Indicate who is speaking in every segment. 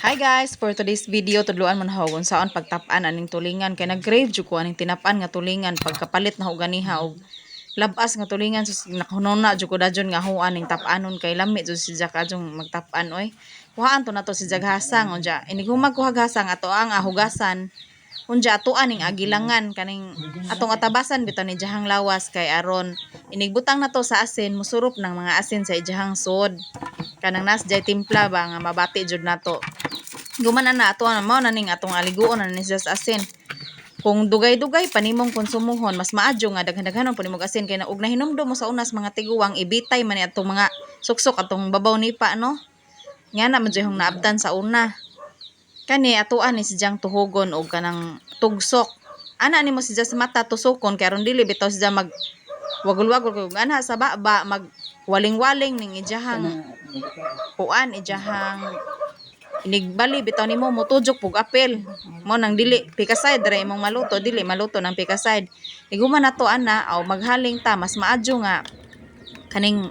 Speaker 1: Hi guys, for today's video tudluan man hawon saon pagtap-an aning tulingan. Kay nag-grave jud ko aning tinapan nga tulingan pagkapalit na ho ganiha og labas nga tulingan sus nakunona jud ko dajon nga ho aning tap-anon. Kay lami jud si Jack adjong magtap-an oy. Kuhaan to nato si Jag hasang unja inigumag ko hagasang ato ang ahugasan. Unja ato aning agilangan kaning atong atabasan bitaw ni jahang lawas kay aron. Inigbutang nato sa asin musurup ng mga asin sa ijahang sod. Kanang nas jay timpla ba nga mabati jud nato gumanan na ato ano mao na ning atong aliguon na ni sa asin. Kung dugay-dugay panimong konsumuhon mas maadyo nga daghan-daghanon po nimong asin. Kay naug nahinumdum mo sa unas mga tiguwang ibitay man ni atong mga suksok atong babaw ni pa no? Nga na man hong naabdan sa una. Kani atuan ni sidyang tuhugon og kanang tugsok. Ana nimo siya sa mata tusukon kay aron dili bitaw siya mag wagul-wagul kay ana sa baba mag waling-waling ning ijahang kuan ijahang inigbali bitaw nimo mutujok pug apel. Mo nang dili pikaside dre imong maluto dili maluto ng pikaside iguman nato ana aw maghaling ta mas maadyo nga. Kaning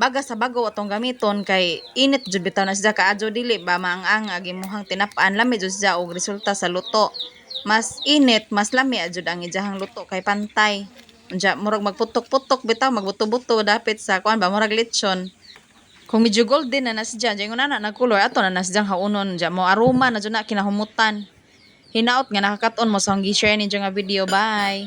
Speaker 1: baga sa bago atong gamiton kay init jud bitaw na siya kaadyo dili ba maang-ang agi muhang tinap-an lami jud siya og resulta sa luto. Mas init mas lami jud ang ijahang luto kay pantay. Unja murag magputok-putok bitaw magbuto-buto dapit sa kuan ba murag lechon kung medyo golden na na siya, dyan na na nagkulor, ato na na siyang haunon, dyan mo aroma na dyan na kinahumutan. Hinaot nga nakakaton mo sa hanggi share ninyo nga video. Bye!